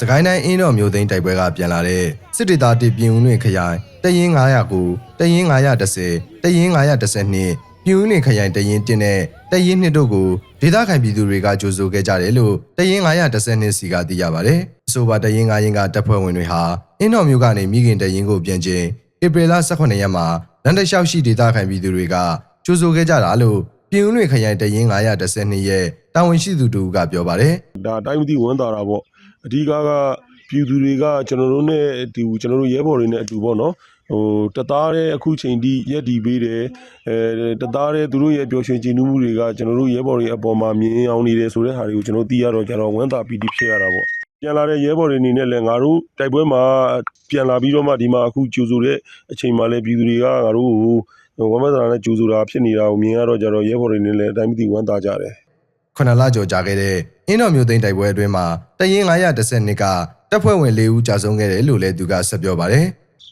စကိုင်းတိုင်းအင်းတော်မြို့သိမ်းတိုက်ပွဲကပြန်လာတဲ့စစ်ဒေသတစ်ပြင်ဦးလွင်ခရိုင်တရင်909တရင်910တရင်912ပြည်ဦးလွင်ခရိုင်တရင်1နဲ့တရင်2တို့ကိုဒေသခံပြည်သူတွေကကြိုဆိုခဲ့ကြတယ်လို့တရင်912စီကသိရပါတယ်။အဆိုပါတရင်9ရင်ကတပ်ဖွဲ့ဝင်တွေဟာအင်းတော်မြို့ကနေမိခင်တရင်ကိုပြန်ချင်းဧပြီလ18ရက်မှာလန်ဒလျှောက်ရှိဒေသခံပြည်သူတွေကကြိုဆိုခဲ့ကြတာလို့ပြည်ဦးလွင်ခရိုင်တရင်912ရဲ့တာဝန်ရှိသူတို့ကပြောပါတယ်။ဒါအတိုင်းမသိဝန်တာတာပေါ့ အဓိကကပြည်သူတွေကကျွန်တော်တို့နဲ့အတူကျွန်တော်တို့ရဲဘော်တွေနဲ့အတူပေါ့နော်ဟိုတသားတဲ့အခုချိန်ထိရက်တီပေးတယ်အဲတသားတဲ့သူတို့ရဲ့ပျော်ရွှင်ကြည်နူးမှုတွေကကျွန်တော်တို့ရဲဘော်တွေအပေါ်မှာမြင်အောင်နေတယ်ဆိုတဲ့ဟာတွေကိုကျွန်တော်သိရတော့ကျွန်တော်ဝန်တာပီတိဖြစ်ရတာပေါ့ပြန်လာတဲ့ရဲဘော်တွေအနေနဲ့လည်းငါတို့တိုက်ပွဲမှာပြန်လာပြီးတော့မှဒီမှာအခုကြိုဆိုတဲ့အချိန်မှာလည်းပြည်သူတွေကငါတို့ကိုဝမ်းမသာနဲ့ကြိုဆိုတာဖြစ်နေတာကိုမြင်ရတော့ကြတော့ရဲဘော်တွေနဲ့လည်းအတိုင်းမသိဝန်တာကြတယ်ခုနလကျော်ကြာခဲ့တဲ့ အင်းတော်မျိုးသိန်းတိုက်ပွဲအတွင်းမှာတရင်912ကတပ်ဖွဲ့ဝင်၄ဦးကြာဆုံးခဲ့တယ်လို့လည်းသူကဆက်ပြောပါတယ်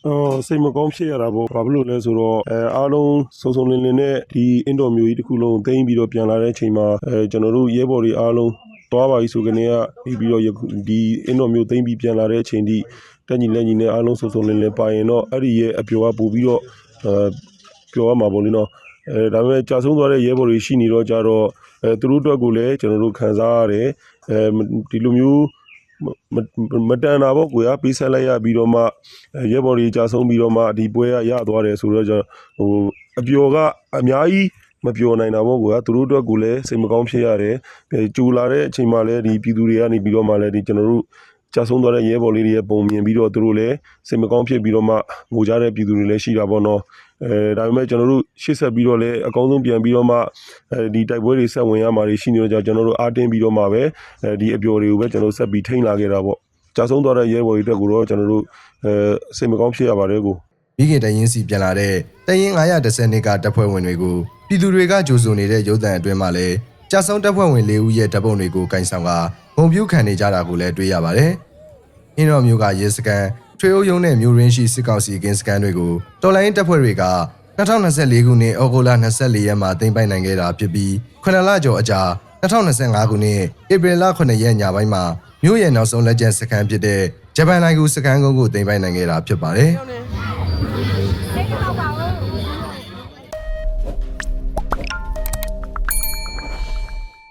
အော်စိတ်မကောင်းဖြစ်ရတာပေါ့ဘာဖြစ်လို့လဲဆိုတော့အဲအားလုံးစုံစုံလင်လင်နဲ့ဒီအင်ဒိုမျိုးကြီးတစ်ခုလုံးသိမ်းပြီးတော့ပြန်လာတဲ့အချိန်မှာအဲကျွန်တော်တို့ရဲဘော်တွေအားလုံးသွားပါပြီဆိုကနေကနေပြီးတော့ယခုဒီအင်ဒိုမျိုးသိမ်းပြီးပြန်လာတဲ့အချိန်ထိတက်ညီလက်ညီနဲ့အားလုံးစုံစုံလင်လင်ပါရင်တော့အဲ့ဒီရဲ့အပျော်ကပို့ပြီးတော့အဲပျော်ရမှာပေါ့လေနော် အဲဒါပေမဲ့ကြာဆုံးသွားတဲ့ရဲဘော်တွေရှိနေတော့ကြတော့အဲသူတို့အတွက်ကိုလည်းကျွန်တော်တို့ခံစားရတယ်အဲဒီလိုမျိုးမမမတန်တာပေါ့ကွာပေးဆက်လိုက်ရပြီးတော့မှအဲရဲဘော်ကြီးကြာဆုံးပြီးတော့မှဒီပွဲကရသွားတယ်ဆိုတော့ကျတော့ဟိုအပျော်ကအများကြီးမပျော်နိုင်တာပေါ့ကွာသူတို့အတွက်ကိုလည်းစိတ်မကောင်းဖြစ်ရတယ်အဲကြူလာတဲ့အချိန်မှလည်းဒီပြည်သူတွေကနေပြီးတော့မှလည်းဒီကျွန်တော်တို့ကြာဆုံးသွားတဲ့ရဲဘော်လေးတွေရဲ့ပုံမြင်ပြီးတော့သူတို့လည်းစိတ်မကောင်းဖြစ်ပြီးတော့မှငိုကြတဲ့ပြည်သူတွေလည်းရှိတာပေါ့နော် အဲဒါပေမဲ့ကျွန်တော်တို့ရှေ့ဆက်ပြီးတော့လည်းအကောင်းဆုံးပြန်ပြီးတော့မှအဲဒီတိုက်ပွဲတွေဆက်ဝင်ရမှာတွေရှိနေတော့ကြောင့်ကျွန်တော်တို့အားတင်းပြီးတော့မှပဲအဲဒီအပျော်တွေကိုပဲကျွန်တော်တို့ဆက်ပြီးထိန်းလာခဲ့တာပေါ့ကြာဆုံးသွားတဲ့ရဲဘော်တွေအတွက်ကိုတော့ကျွန်တော်တို့အဲစိတ်မကောင်းဖြစ်ရပါတယ်ကိုမိခင်တရင်စီပြန်လာတဲ့တရင်912ကတပ်ဖွဲ့ဝင်တွေကိုပြည်သူတွေကကြိုဆိုနေတဲ့ရုပ်သံအတွင်းမှာလည်းကြာဆုံးတပ်ဖွဲ့ဝင်၄ဦးရဲ့တပ်ပုံတွေကိုကင်ဆောင်ကဂုံပြူခံနေကြတာကိုလည်းတွေ့ရပါတယ်။အင်းတော်မျိုးကရဲစခန်း ထွေအုပ်ရုံးနဲ့မြို့ရင်းရှိစစ်ကောင်စီကင်းစခန်းတွေကိုတော်လိုင်းတပ်ဖွဲ့တွေက2024ခုနှစ်ဩဂုတ်လ24ရက်မှာတင်ပိုင်နိုင်ခဲ့တာဖြစ်ပြီးခုနှစ်လကျော်အကြာ2025ခုနှစ်ဧပြီလ9ရက်ညပိုင်းမှာမြို့ရဲ့နောက်ဆုံးလက်ကျန်စခန်းဖြစ်တဲ့ဂျပန်နိုင်ငံစခန်းကုန်းကိုတင်ပိုင်နိုင်ခဲ့တာဖြစ်ပါတယ်။